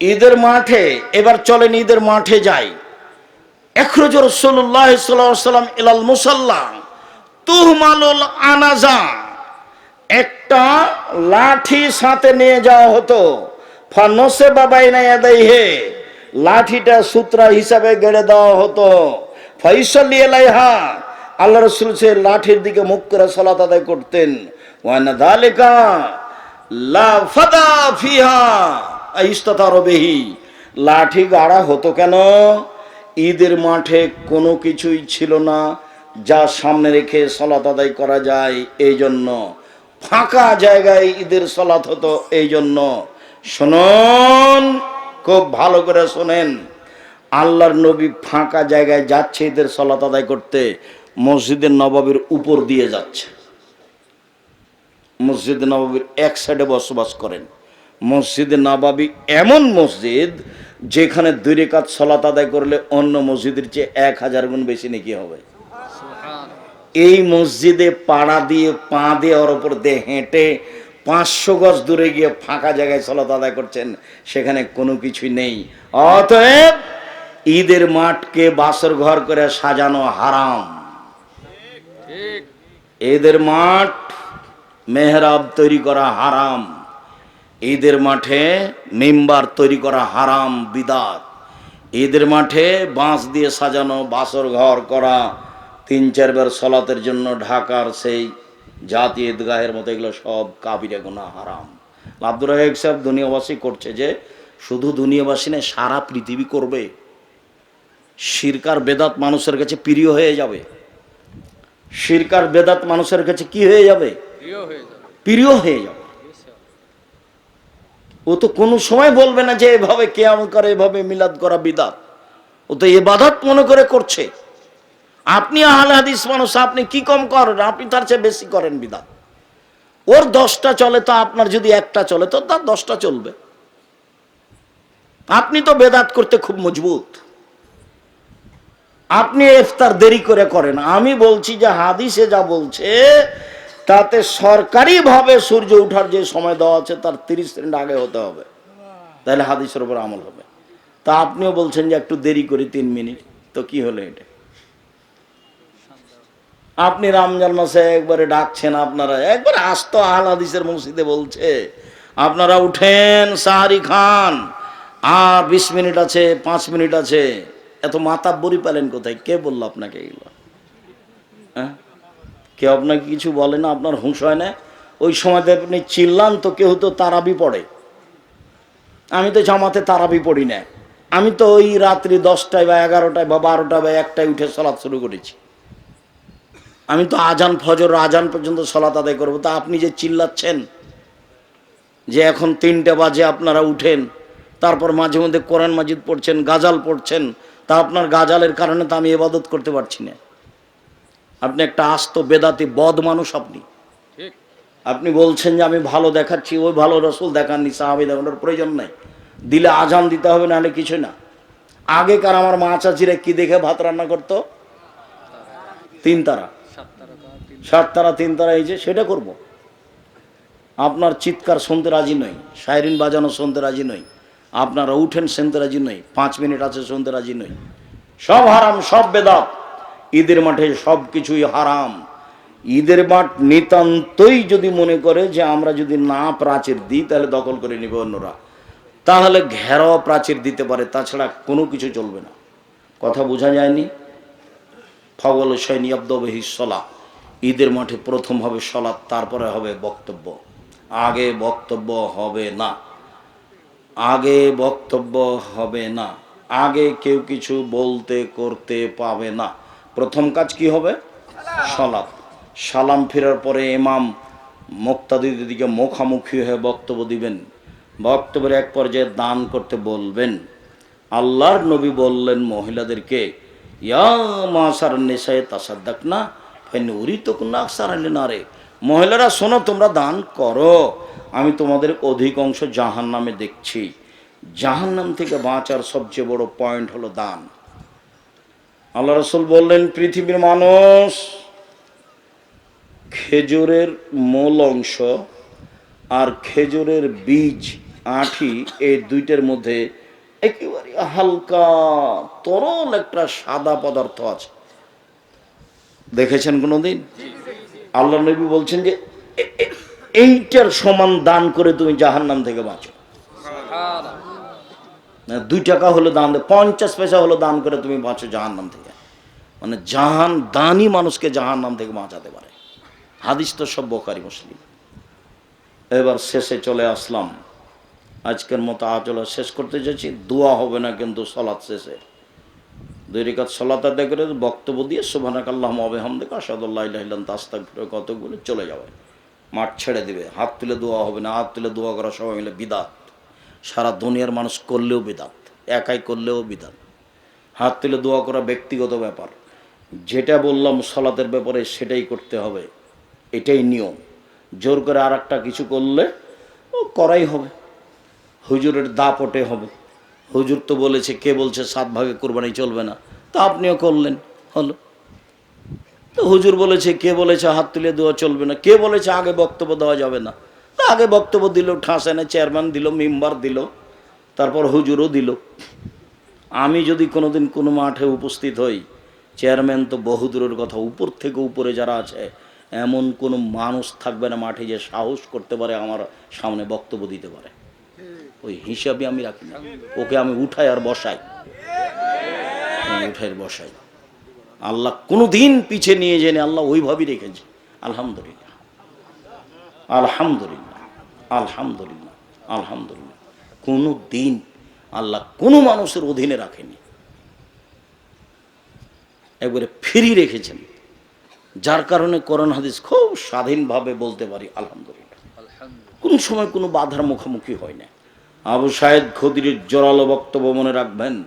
ঈদের মাঠে, এবার চলেন ঈদের মাঠে যাই। এখরজ রসুল্লাহ সাল্লাম ইলাল মুসাল্লা, তুহমালুল আনাজা। একটা লাঠি সাথে নিয়ে যাওয়া হতো। ফানসে বাবাই না হে লাঠিটা সূত্রা হিসাবে গেড়ে দেওয়া হতো। ফৈসলি এলাইহা আল্লাহ রসুল সে লাঠির দিকে মুখ করে সলাত আদায় করতেন। ওয়ানা দালিকা লা ফাদা ফিহা। লাঠি গাড়া হতো কেন? ঈদের মাঠে কোনো কিছুই ছিল না, যা সামনে রেখে সলাত আদায় করা যায় এই জন্য ফাঁকা জায়গায় ঈদের সলাত হতো এই জন্য শুনুন, খুব ভালো করে শোনেন। আল্লাহর নবী ফাঁকা জায়গায় যাচ্ছে ঈদের সলাত আদায় করতে, মসজিদের নবাবের উপর দিয়ে যাচ্ছে। মসজিদ নবাবির এক সাইডে বসবাস করেন। মসজিদে নবাবি এমন মসজিদ যেখানে দুই রেখাত সলাত আদায় করলে অন্য মসজিদের চেয়ে এক হাজার গুণ বেশি নাকি হবে। এই মসজিদে পাড়া দিয়ে পা দিয়ে ওর ওপর দিয়ে হেঁটে পাঁচশো গজ দূরে গিয়ে ফাঁকা জায়গায় সলাত আদায় করছেন সেখানে কোনো কিছুই নেই। অতএব ঈদের মাঠকে বাসর ঘর করে সাজানো হারাম। ঈদের মাঠ মেহরাব তৈরি করা হারাম। ঈদের মাঠে মেম্বার তৈরি করা হারাম বিদাত। ঈদের মাঠে বাঁশ দিয়ে সাজানো বাসর ঘর করা তিন চারবার সলাতের জন্য ঢাকার সেই জাতি ঈদগাহের মতো এগুলো সব কাবিরে গোনা হারাম। আব্দুর রাহেক সাহেব দুনিয়াবাসী করছে যে শুধু দুনিয়াবাসী নয় সারা পৃথিবী করবে। শিরকার বেদাত মানুষের কাছে প্রিয় হয়ে যাবে। শিরকার বেদাত মানুষের কাছে কি হয়ে যাবে? প্রিয় হয়ে যাবে। প্রিয় হয়ে যাবে। ও তো কোনো সময় বলবে না যে এভাবে কেয়াম করে, এভাবে মিলাদ করা বিদাত। ও তো এবাদত মনে করে করছে। আপনি আহলে হাদিস মানুষ, আপনি কি কম করেন? আপনি তার চেয়ে বেশি করেন বিদাত। ওর দশটা চলে তো আপনার যদি একটা চলে, তো তার দশটা চলবে। আপনি তো বেদাত করতে খুব মজবুত। আপনি ইফতার দেরি করে করেন। আমি বলছি যে হাদিসে যা বলছে তাতে সরকারিভাবে সূর্য ওঠার যে সময় দেওয়া আছে, তার তিরিশ মিনিট আগে হতে হবে। তাহলে হাদিসের উপর আমল হবে। তা আপনিও বলছেন যে একটু দেরি করি, তিন মিনিট। তো কি হলো এটা? আপনি রমজান মাসে একবারে ডাকছেন আপনারা। একবারে আস্ত আহল হাদিসের মসজিদে বলছে, আপনারা উঠেন সাহারি খান। আর বিশ মিনিট আছে, পাঁচ মিনিট আছে। এত বড়ি পেলেন কোথায়? কে বলল আপনাকে এগুলো? হ্যাঁ? কেউ আপনাকে কিছু বলে না, আপনার হুঁশ হয় না। ওই সময়তে আপনি চিল্লান তো কেউ তো তারাবি পড়ে। আমি তো জামাতে তারাবি পড়ি না। আমি তো ওই রাত্রি দশটায় বা এগারোটায় বা বারোটায় বা একটায় উঠে সলাৎ শুরু করেছি। আমি তো আজান, ফজর আজান পর্যন্ত সলাত আদায় করব। তা আপনি যে চিল্লাচ্ছেন, যে এখন তিনটে বাজে আপনারা উঠেন, তারপর মাঝে মধ্যে কোরআন মাজিদ পড়ছেন, গাজাল পড়ছেন, তা আপনার গাজালের কারণে তো আমি এবাদত করতে পারছি না। আপনি একটা আস্ত বেদাতি বদ মানুষ আপনি। আপনি বলছেন যে আমি ভালো দেখাচ্ছি ওই ভালো রসুল দেখাননি সাহাবি দেখানোর প্রয়োজন নাই। দিলে আজান দিতে হবে নাহলে কিছু না। আগেকার আমার মা চাচিরা কি দেখে ভাত রান্না করতো? তিন তারা। সাত সাত তারা তিন তারা এই যে সেটা করব। আপনার চিৎকার শুনতে রাজি নই সাইরিন বাজানো শুনতে রাজি নই আপনারা উঠেন শুনতে রাজি নই পাঁচ মিনিট আছে শুনতে রাজি নই। সব হারাম সব বেদাত। ঈদের মাঠে সব কিছুই হারাম। ঈদের মাঠ নিতান্তই যদি মনে করে যে আমরা যদি না প্রাচীর দিই, তাহলে দখল করে নিবে অন্যরা। তাহলে ঘেরাও প্রাচীর দিতে পারে, তাছাড়া কোনো কিছু চলবে না। কথা বোঝা যায়নি? ফগল সৈনী আব্দবহি সলা। ঈদের মাঠে প্রথম হবে সলাৎ, তারপরে হবে বক্তব্য। আগে বক্তব্য হবে না। আগে বক্তব্য হবে না। আগে কেউ কিছু বলতে, করতে পাবে না। প্রথম কাজ কি হবে? সলাৎ সালাম ফেরার পরে ইমাম মুক্তাদিদের দিকে মুখামুখি হয়ে বক্তব্য দিবেন। বক্তব্যের এক পর্যায়ে দান করতে বলবেন। আল্লাহর নবী বললেন মহিলাদেরকে, ইয়া মাসার নেশায় না আকসার না রে মহিলারা, শোনো, তোমরা দান করো। আমি তোমাদের অধিকাংশ জাহান নামে দেখছি। জাহান নাম থেকে বাঁচার সবচেয়ে বড় পয়েন্ট হলো দান। আল্লাহ রসুল বললেন, পৃথিবীর মানুষ খেজুরের মূল অংশ আর খেজুরের বীজ, আঁঠি, এই দুইটার মধ্যে একেবারে হালকা, তরল একটা সাদা পদার্থ আছে। দেখেছেন কোনোদিন? আল্লাহ নবী বলছেন যে এইটার সমান দান করে তুমি জাহান্নাম থেকে বাঁচো। দুই টাকা হলো দান পঞ্চাশ পয়সা হলো দান করে তুমি বাঁচো জাহান নাম থেকে। মানে জাহান দানই মানুষকে জাহান নাম থেকে বাঁচাতে পারে। হাদিস তো সব বোখারি, মুসলিম। এবার শেষে চলে আসলাম। আজকের মতো আচলা শেষ করতে চাইছি। দোয়া হবে না কিন্তু সলাৎ শেষে। দুই রেখাত সলাত আদায় করে বক্তব্য দিয়ে সুবানাক আল্লাহ আবেহামদেক আসাদুল্লাহ ইলাহিল্লান তাস্তাক ফিরে কত বলে চলে যাবে। মাঠ ছেড়ে দিবে। হাত তুলে দোয়া হবে না। হাত তুলে দোয়া করা সবাই মিলে বিদাত। সারা দুনিয়ার মানুষ করলেও বিদাত, একাই করলেও বিদাত। হাত তুলে দোয়া করা ব্যক্তিগত ব্যাপার। যেটা বললাম সলাতের ব্যাপারে সেটাই করতে হবে। এটাই নিয়ম। জোর করে আর একটা কিছু করলে ও করাই হবে। হুজুরের দাপটে হবে। হুজুর তো বলেছে, কে বলছে সাত ভাগে কোরবানি চলবে না? তা আপনিও করলেন, হলো। তো হুজুর বলেছে, কে বলেছে হাত তুলে দেওয়া চলবে না? কে বলেছে আগে বক্তব্য দেওয়া যাবে না? আগে বক্তব্য দিল, ঠাঁস এনে চেয়ারম্যান দিল মেম্বার দিল, তারপর হুজুরও দিল। আমি যদি কোনোদিন কোনো মাঠে উপস্থিত হই চেয়ারম্যান তো বহুদূরের কথা, উপর থেকে উপরে যারা আছে, এমন কোনো মানুষ থাকবে না মাঠে যে সাহস করতে পারে, আমার সামনে বক্তব্য দিতে পারে। ওই হিসাবে আমি রাখি না। ওকে আমি উঠাই আর বসাই। উঠাই আর বসাই। আল্লাহ কোনো দিন পিছে নিয়ে জেনে আল্লাহ ওইভাবেই রেখেছে। আলহামদুলিল্লাহ। আলহামদুলিল্লাহ। আলহামদুলিল্লাহ আলহামদুলিল্লাহ। কোনো দিন আল্লাহ কোনো মানুষের অধীনে রাখেনি। একবারে ফ্রি রেখেছেন। যার কারণে করোনা হাদিস খুব স্বাধীনভাবে বলতে পারি আলহামদুলিল্লাহ। কোন সময় কোনো বাধার মুখোমুখি হয় না। আবু সাহেদ খদিরের জোরালো বক্তব্য মনে রাখবেন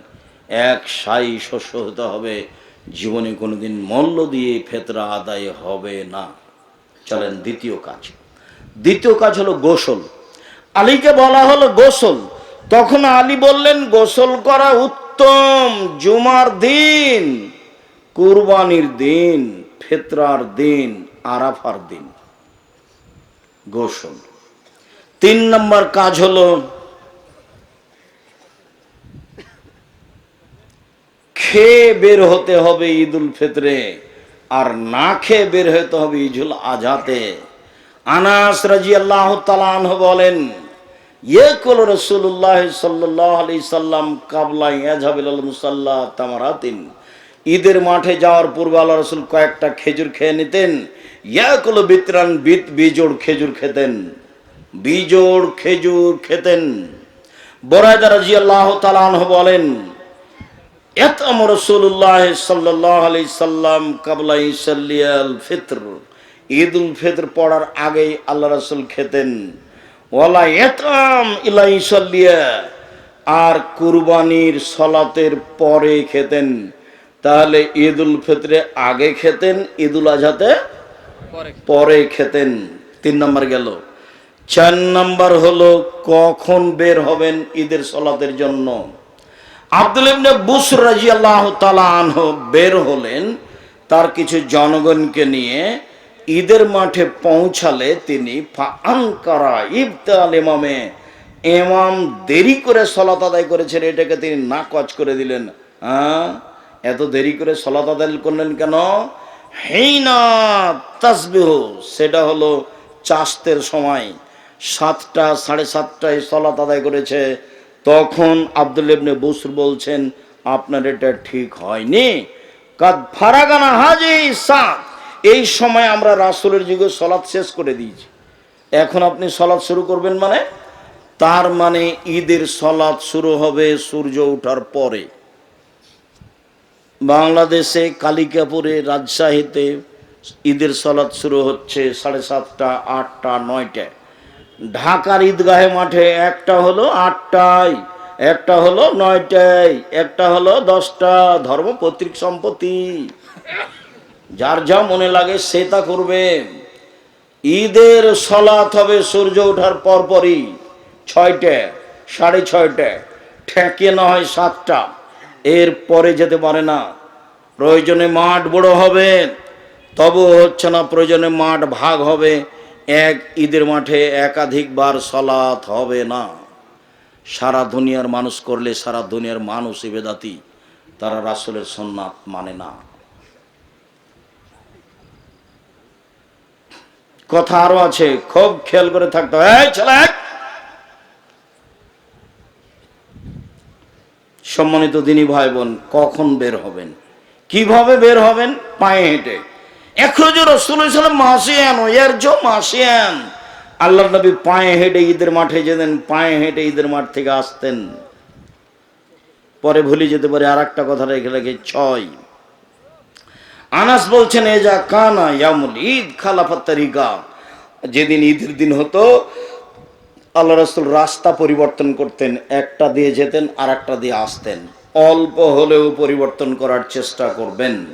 এক সাই শস্য হতে হবে জীবনে কোনোদিন মল্ল দিয়ে ফেতরা আদায় হবে না। চলেন দ্বিতীয় কাজ। দ্বিতীয় কাজ হলো গোসল। আলীকে বলা হলো গোসল। তখন আলী বললেন, গোসল করা উত্তম, জুমার দিন, কুরবানির দিন, ফেতরার দিন, আরাফার দিন। গোসল। তিন নম্বর কাজ হলো খেয়ে বের হতে হবে ঈদুল ফিতরে, আর না খেয়ে বের হতে হবে ঈদুল আজহাতে। আনাস রাজি আল্লাহ তালাহ বলেন ইয়ে কল রসুল্লাহ সাল্লাহ আলি সাল্লাম কাবলা ইয়াজাবিল মুসাল্লাহ তামারাতিন, ঈদের মাঠে যাওয়ার পূর্বে আল্লাহ রসুল কয়েকটা খেজুর খেয়ে নিতেন। ইয়া কলো বিতরান বিত, বিজোড় খেজুর খেতেন। বিজোড় খেজুর খেতেন। বরায়দা রাজি আল্লাহ তালাহ বলেন এতম রসুল্লাহ সাল্লাহ আলি সাল্লাম কাবলা ইসাল্লিয়াল ফিতর। ঈদ উল ফিতর পড়ার আগেই আল্লাহ রসুল খেতেন। ওয়ালা এতম ইলা ইসাল্লিয়া আর কুরবানির সলাতের পরে খেতেন। তাহলে ঈদ উল ফিতরে আগে খেতেন ঈদ উল আজহাতে পরে পরে খেতেন। তিন নম্বর গেল। চার নম্বর হলো কখন বের হবেন ঈদের সলাতের জন্য? আব্দুল ইবনে বুস রাজিয়াল্লাহ তাআলা আনহু বের হলেন তার কিছু জনগণকে নিয়ে ঈদের মাঠে পৌঁছালে তিনি ইমামে, ইমাম দেরি করে সলাত আদায় করেছেন, এটাকে তিনি নাকচ করে দিলেন। হ্যাঁ? এত দেরি করে সলাত আদায় করলেন কেন? হেইনা তাসবিহ, সেটা হলো চাষতের সময়। সাতটা, সাড়ে সাতটায় সলাত আদায় করেছে। তখন আব্দুল ইবনে বসুর বলছেন, আপনার এটা ঠিক হয়নি। কাদ ফারাগানা হাজি সাত এই সময় আমরা রাসুলের যুগে সলাৎ শেষ করে দিয়েছি। এখন আপনি সলাৎ শুরু করবেন মানে? তার মানে ঈদের সলাৎ শুরু হবে সূর্য ওঠার পরে। বাংলাদেশে কালিকাপুরে রাজশাহীতে ঈদের সলাৎ শুরু হচ্ছে সাড়ে সাতটা, আটটা নয়টায় ঢাকার ঈদগাহে মাঠে একটা হলো আটটায়, একটা হলো নয়টায়, একটা হলো দশটা। ধর্ম পৈতৃক সম্পত্তি। যার যা মনে লাগে সে তা করবে। ঈদের সলাৎ হবে সূর্য ওঠার পরপরই ছয়টা সাড়ে ছয়টা ঠেকে না হয় সাতটা। এর পরে যেতে পারে না। প্রয়োজনে মাঠ বড় হবে। তবু হচ্ছে না প্রয়োজনে মাঠ ভাগ হবে। এক ঈদের মাঠে একাধিকবার সলাৎ হবে না। সারা দুনিয়ার মানুষ করলে সারা দুনিয়ার মানুষ ইবেদাতি তারা রাসুলের সন্ন্যাত মানে না। কথা আরও আছে, খুব খেয়াল করে থাকতে সম্মানিত দিনী ভাই বোন কখন বের হবেন? কীভাবে বের হবেন? পায়ে হেঁটে। এখরোজ রসুল সাল্লাম মাসিয়ান জো মাসিয়ান। আল্লাহ নবী পায়ে হেঁটে ঈদের মাঠে যেতেন, পায়ে হেঁটে ঈদের মাঠ থেকে আসতেন। পরে ভুলে যেতে পারে আর একটা কথা রেখে রেখে, ছয়। আনাস বলছেন, এ যা কানা ইয়ামুল ঈদ, খালাফাত তারিকা। যেদিন ঈদের দিন হতো, আল্লাহ রসুল রাস্তা পরিবর্তন করতেন, একটা দিয়ে যেতেন আর একটা দিয়ে আসতেন। অল্প হলেও পরিবর্তন করার চেষ্টা করবেন।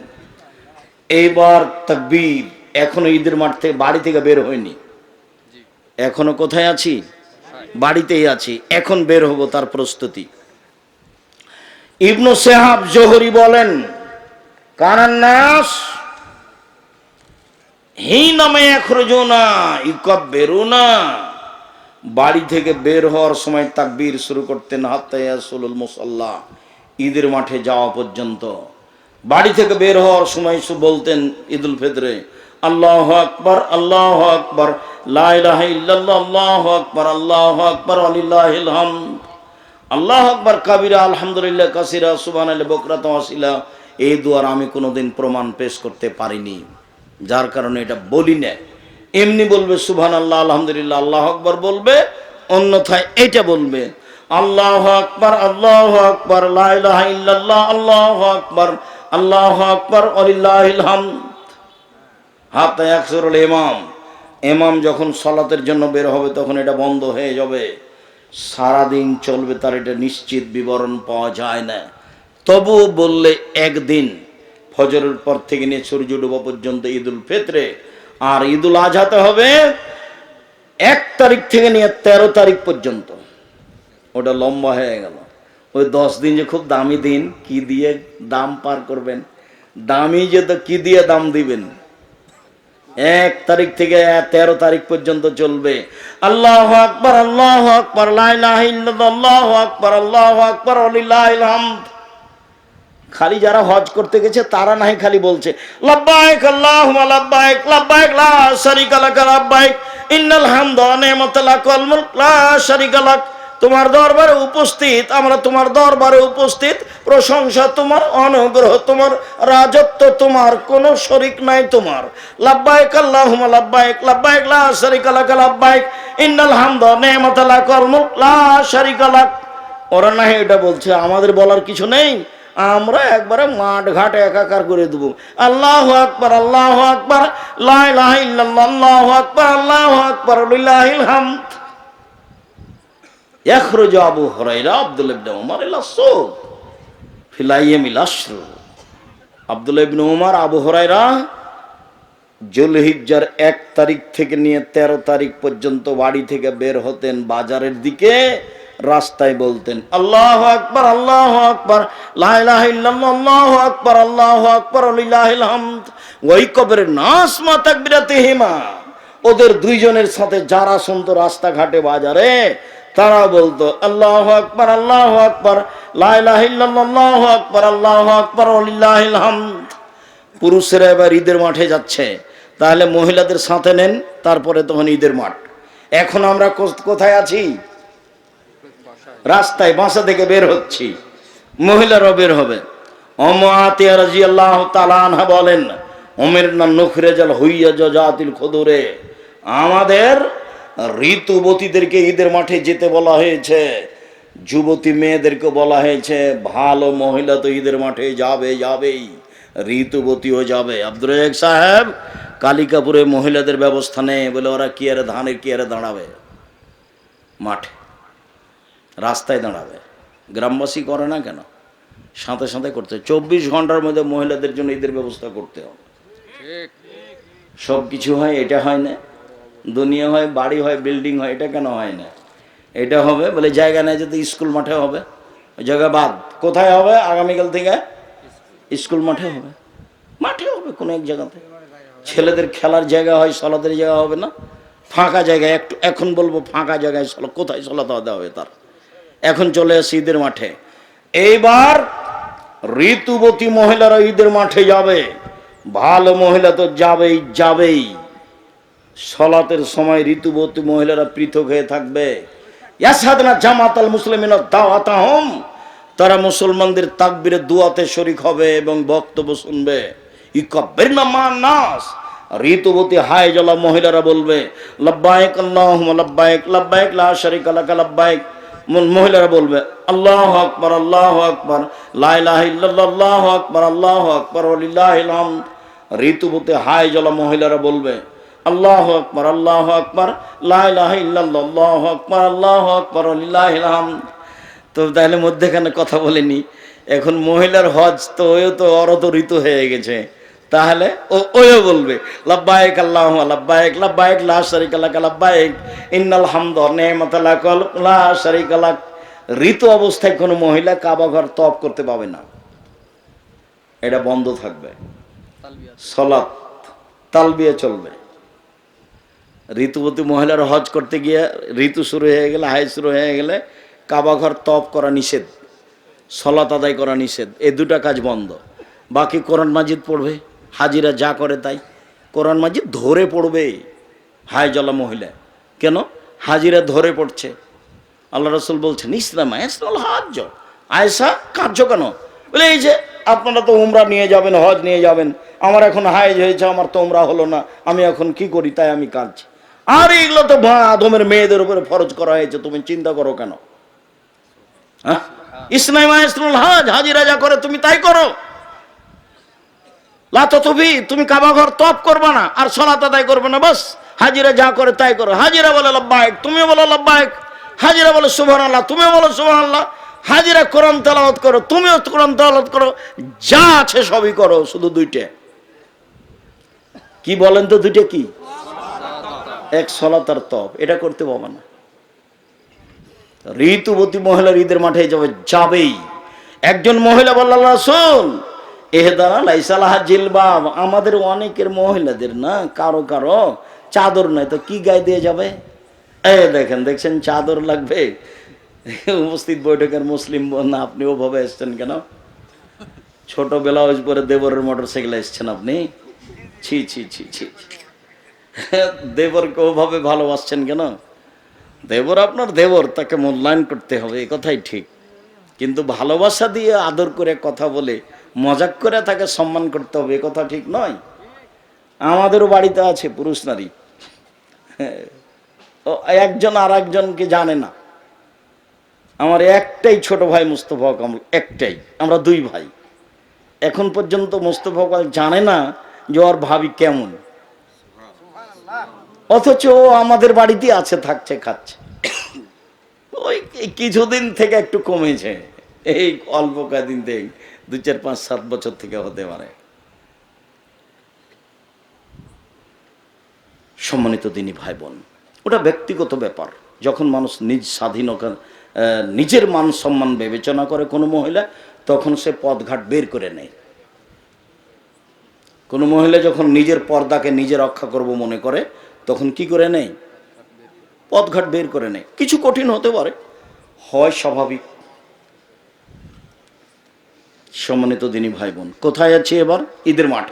এইবার তাকবীর এখনও ঈদের মাঠ থেকে, বাড়ি থেকে বের হয়নি। এখনও কোথায় আছি? বাড়িতেই আছি। এখন বের হব তার প্রস্তুতি। ইবনু সেহাব জোহরি বলেন কানান্নাস হি নামে না ইকব বেরো না বাড়ি থেকে বের হওয়ার সময় তাকবীর শুরু করতেন হাত্তায়াসুলুল মুসাল্লাহ ঈদের মাঠে যাওয়া পর্যন্ত। বাড়ি থেকে বের হওয়ার সময় সু বলতেন ঈদুল ফিতরে, আল্লাহ আকবর আল্লাহ আকবর লাহ আল্লাহ আকবর আল্লাহ আকবর আলিল্লাহিল হামদ। আল্লাহ আকবর, কাবিরা, আলহামদুলিল্লাহ, কাসিরা সুবান আলী বকরাত এই দুয়ার আমি কোনোদিন প্রমাণ পেশ করতে পারিনি। যার কারণে এটা বলি না। এমনি বলবে সুবহান আল্লাহ আলহামদুলিল্লাহ, আল্লাহ আকবর বলবে, অন্যথায় এটা বলবে, আল্লাহ আকবর আল্লাহ আকবর লাহ আল্লাহ আকবর আল্লাহ আকবর আলিল্লাহিল হামদ। হাত একসরল ইমাম। ইমাম যখন সলাতের জন্য বের হবে, তখন এটা বন্ধ হয়ে যাবে। সারাদিন চলবে, তার এটা নিশ্চিত বিবরণ পাওয়া যায় না। তবু বললে, একদিন ফজরের পর থেকে নিয়ে সূর্য ডুবা পর্যন্ত ঈদুল ফেতরে আর ঈদুল আজহাতে হবে এক তারিখ থেকে নিয়ে তেরো তারিখ পর্যন্ত। ওটা লম্বা হয়ে গেল। ওই দশ দিন যে খুব দামি দিন, কি দিয়ে দাম পার করবেন? দামি যে তো কি দিয়ে দাম দিবেন? এক তারিখ থেকে তেরো তারিখ পর্যন্ত চলবে। আল্লাহ আকবর আল্লাহ আকবর আল্লাহ আকবর আল্লাহ আকবর হামদ। খালি যারা হজ করতে গেছে, তারা নাই খালি বলছে, লাব্বাইক আল্লাহুম্মা, লাব্বাইক লাব্বাইক, লা শারিকা লাক, লাব্বাইক, ইন্নাল হামদা ওয়া নি'মাতা লাক ওয়াল মুলক, লা শারিকা লাক। তোমার দরবারে উপস্থিত, আমরা তোমার দরবারে উপস্থিত, প্রশংসা তোমার, অনুগ্রহ তোমার, রাজত্ব তোমার, কোনো শরিক নাই তোমার। লাব্বাইক আল্লাহুম্মা, লাব্বাইক লাব্বাইক, লা শারিকা লাক, লাব্বাইক, ইন্নাল হামদা ওয়া নি'মাতা লাক ওয়াল মুলক, লা শারিকা লাক। ওরা না এটা বলছে, আমাদের বলার কিছু নেই? আমরা একবারে মাঠ ঘাট একাকার করে দেব আল্লাহ আকবর আল্লাহ আকবর আল্লাহ আকবর আল্লাহ আকবর হামদ يخرج أبو هريرة عبد الله بن عمر إلى السوق في الأيام العشر আব্দুল ইবনে উমার আবু হরাইরা জুলহিজ্জার এক তারিখ থেকে নিয়ে ১৩ তারিখ পর্যন্ত বাড়ি থেকে বের হতেন বাজারের দিকে রাস্তায় বলতেন, আল্লাহ আকবর আল্লাহ আকবর আল্লাহ আকবর আল্লাহ আকবর ওই কবরের নাস মা তাকবিরাতে হেমা ওদের দুইজনের সাথে যারা শুনতো রাস্তাঘাটে বাজারে, তারা বলতো, আল্লাহ আকবর আল্লাহ আকবর লাহ আকবর, আল্লাহ আকবর পুরুষেরা এবার ঈদের মাঠে যাচ্ছে। তাহলে মহিলাদের সাথে নেন, তারপরে তখন ঈদের মাঠ। এখন আমরা কোথায় আছি? রাস্তায় বাসা থেকে বের হচ্ছি। মহিলারাও বের হবে। অমাতিয়া রাজি আল্লাহ তালানহা বলেন ওমের না নখরে জল হইয়া জাতিল খদরে। আমাদের ঋতুবতীদেরকে ঈদের মাঠে যেতে বলা হয়েছে, যুবতী মেয়েদেরকে বলা হয়েছে, ভালো মহিলা তো ঈদের মাঠে যাবে, যাবেই, ঋতুবতীও যাবে। আব্দুল সাহেব কালিকাপুরে মহিলাদের ব্যবস্থা নেই বলে ওরা কি আরে ধানের কি আরে দাঁড়াবে? মাঠে। রাস্তায় দাঁড়াবে। গ্রামবাসী করে না কেন? সাথে সাথে করতে চব্বিশ ঘণ্টার মধ্যে মহিলাদের জন্য ঈদের ব্যবস্থা করতে হবে। সব কিছু হয়, এটা হয় না। দুনিয়া হয়, বাড়ি হয়, বিল্ডিং হয়, এটা কেন হয় না? এটা হবে বলে জায়গা নেই যদি স্কুল মাঠে হবে। জায়গা বাদ। কোথায় হবে? আগামীকাল থেকে স্কুল মাঠে হবে। মাঠে হবে কোনো এক জায়গাতে। ছেলেদের খেলার জায়গা হয়, সলাদের জায়গা হবে না। ফাঁকা জায়গায় একটু এখন বলব ফাঁকা জায়গায় সলা কোথায় সলাতে হবে তার? এখন চলে আসি ঈদের মাঠে। এইবার ঋতুবতী মহিলারা ঈদের মাঠে যাবে। ভালো মহিলা তো যাবেই যাবেই। সলাতের সময় ঋতুবতী মহিলারা পৃথক হয়ে থাকবে। ইয়াসাদনা জামাত আল মুসলিমিন দাওয়াতাহম। তারা মুসলমানদের তাকবিরে দুয়াতে শরিক হবে এবং বক্তব্য শুনবে। নাস ঋতুবতী হায় জলা মহিলারা বলবে লব্বাইক আল্লাহুম্মা লব্বাইক লব্বাইক লা শারিকা লাকা লব্বাইক ম- মহিলারা বলবে, আল্লাহ আকবার, আল্লাহু আকবার, লা ইলাহা ইল্লাল্লাহ, আল্লাহু আকবার আল্লাহু আকবার ঋতুবতী হায় জলা মহিলারা বলবে, আল্লাহ আকবর আল্লাহ আকবর লাহ আল্লাহ আকবর আল্লাহ আকবর। তো তাহলে মধ্যেখানে কথা বলেনি, এখন মহিলার হজ তো ওই তো, অরত ঋতু হয়ে গেছে তাহলে ও ওও বলবে, লাব্বাইক আল্লাহ লাব্বাইক লাব্বাইক, লা শারিক লাক, লাব্বাইক, ইন্নাল হামদ নি'মাতা লাক লা শারিক লাক। ঋতু অবস্থায় কোনো মহিলা কাবা ঘর তপ করতে পাবে না। এটা বন্ধ থাকবে। সলাৎ, তালবিয়া চলবে। ঋতুবতী মহিলার হজ করতে গিয়ে ঋতু শুরু হয়ে গেলে হাই শুরু হয়ে গেলে কাবাঘর তপ করা নিষেধ। সলাত আদায় করা নিষেধ। এই দুটা কাজ বন্ধ। বাকি কোরআন মাজিদ পড়বে। হাজিরা যা করে তাই। কোরআন মাজিদ ধরে পড়বে। হায় জলা মহিলা। কেন? হাজিরা ধরে পড়ছে। আল্লাহ রসুল বলছেন, ইসলাম ইসলাম হাজ আয়সা কার্য কেন? বলে, এই যে আপনারা তো উমরা নিয়ে যাবেন, হজ নিয়ে যাবেন। আমার এখন হাইজ হয়েছে, আমার তো উমরা হলো না। আমি এখন কি করি? তাই আমি কাঁদছি। আর এগুলো তো আদমের মেয়েদের উপরে ফরজ করা হয়েছে, তুমি চিন্তা করো কেন? হ্যাঁ? ইসলাম হাজ হাজিরা যা করে তুমি তাই করো। লাতবি তুমি কাবাঘর তপ করবে না, আর সলাত আদায় করবে না হাজিরা যা করে তাই করো। হাজিরা বলে লব্বাইক, তুমি বলো লব্বাইক। হাজিরা আল্লাহ তুমিও বলো আল্লাহ হাজিরা কোরআন করো, তুমিও কোরআন করো। যা আছে সবই করো, শুধু দুইটা। কি বলেন তো দুইটা কি? এক সলাত তপ এটা করতে পারবে না। ঋতুবতী মহিলার ঈদের মাঠে যাবে যাবেই। একজন মহিলা বলল রাসূল এহেদারা লাইসালাহ জিলবাব আমাদের অনেকের মহিলাদের না কারও কারও চাদর নাই, তো কি গায়ে দিয়ে যাবে? এই দেখেন, দেখছেন চাদর লাগবে? উপস্থিত বৈঠকের মুসলিম বোন, আপনি ওভাবে এসছেন কেন? ছোট ব্লাউজ পরে দেবরের মোটর সাইকেলে এসছেন আপনি? ছি ছি ছি ছি। দেবরকে ওভাবে ভালোবাসছেন কেন? দেবর আপনার দেবর, তাকে মূল্যায়ন করতে হবে, এ কথাই ঠিক। কিন্তু ভালোবাসা দিয়ে আদর করে কথা বলে মজাক করে তাকে সম্মান করতে হবে, এ কথা ঠিক নয়। আমাদেরও বাড়িতে আছে পুরুষ নারী। একজন আর একজনকে জানে না। আমার একটাই ছোট ভাই মুস্তফা কামল, একটাই। আমরা দুই ভাই। এখন পর্যন্ত মুস্তফা কামাল জানে না যে ওর ভাবি কেমন। অথচ ও আমাদের বাড়িতে আছে, থাকছে, খাচ্ছে। ওই কিছুদিন থেকে একটু কমেছে। এই অল্প কদিন থেকে। দু চার পাঁচ সাত বছর থেকে হতে পারে সম্মানিত তিনি ভাই বোন ওটা ব্যক্তিগত ব্যাপার। যখন মানুষ নিজ স্বাধীনতা নিজের মান সম্মান বিবেচনা করে কোনো মহিলা, তখন সে পদঘাট বের করে নেয়। কোনো মহিলা যখন নিজের পর্দাকে নিজে রক্ষা করব মনে করে, তখন কি করে নেই পথঘাট বের করে নেয়। কিছু কঠিন হতে পারে। হয় স্বাভাবিক সম্মানিত দিনী ভাই বোন। কোথায় আছি এবার? ঈদের মাঠ।